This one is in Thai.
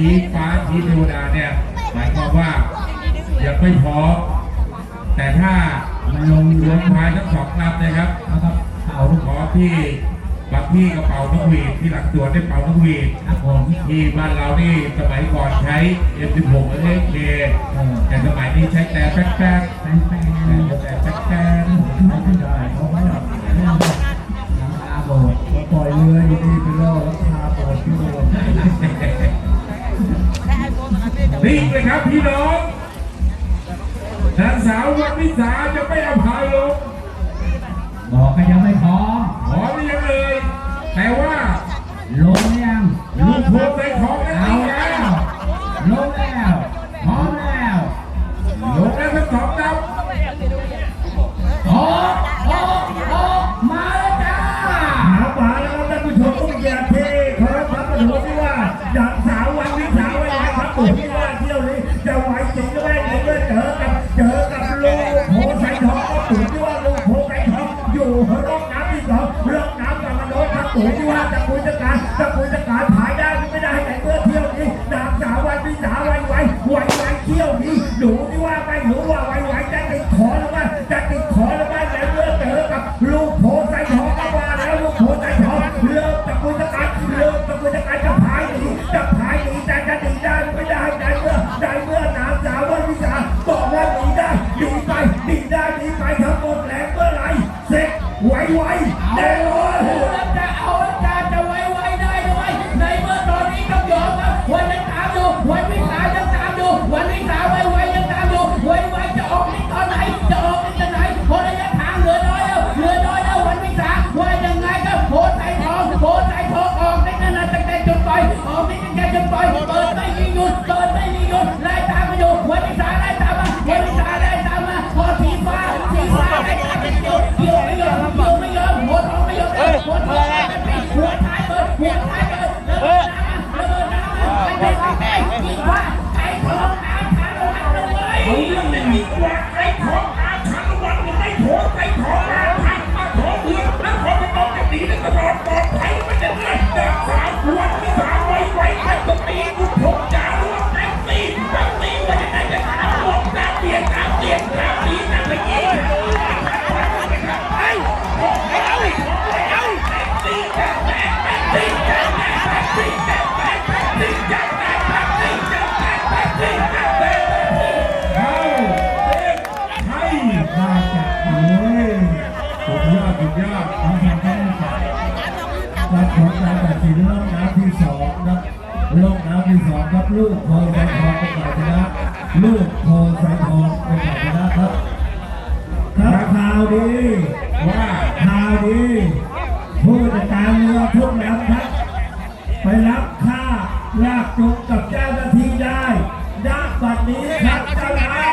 ชี้ฟ้าชี้เทวดาเนี่ยหมายความว่ายังไม่พร้อมแต่ถ้าลงรวมพายทั้งสองลำนะครับนะครับเป่าลูกขอที่บางที่กระเป๋านกหวีดที่หลังสวนได้เป่านกหวีดครับผมที่บ้านเรานี่สมัยก่อนใช้ M16 หรือ AK แต่สมัยนี้ใช้แต่แป๊กแป๊กแฟนแฟนแต่แป๊กแป๊ก นิ่งเลยครับพี่น้องนางสาววันวิสาจะไม่เอาพายลงบอกกันยังไม่พร้อมขอหรือยังเลยแต่ว่าลงหรือยังลูกโพใส่ของนั่นเอาเองแล้แล้ววลงแล้ว ที่ว่าเที่ยวนี้จะไหวจริงหรือไม่เมื่อเจอกับเจอกับลูกโพไซทองก็ตู่ที่ว่าลูกโพไซทองอยู่ร่องน้ำที่สองร่องน้ำกับมโนครับตู่ที่ว่าจะคุยจะการจะคุยจะการผายได้หรือไม่ได้ในเมื่อเที่ยวนี้นางสาววันนี้สาวไวไหวไหวไหวเที่ยวนี้ดูที่ว่าไม่รู้ว่าไหวไหวจะติดขอหรือไม่จะติดขอหรือ สี่แลองน้ำที่สองนะล่องน้ำที่สองครับลูกโพสายทองเป็นฝ่ายชนะลูกโพสายทองเป็นฝ่ายชนะครับครับข่าวดีว่าข่าวดีผู้จัดการเรือทุกลำครับไปรับค่าลากจุกกับเจ้าหน้าที่ได้ณบัดนี้ครับเจ้าหน้า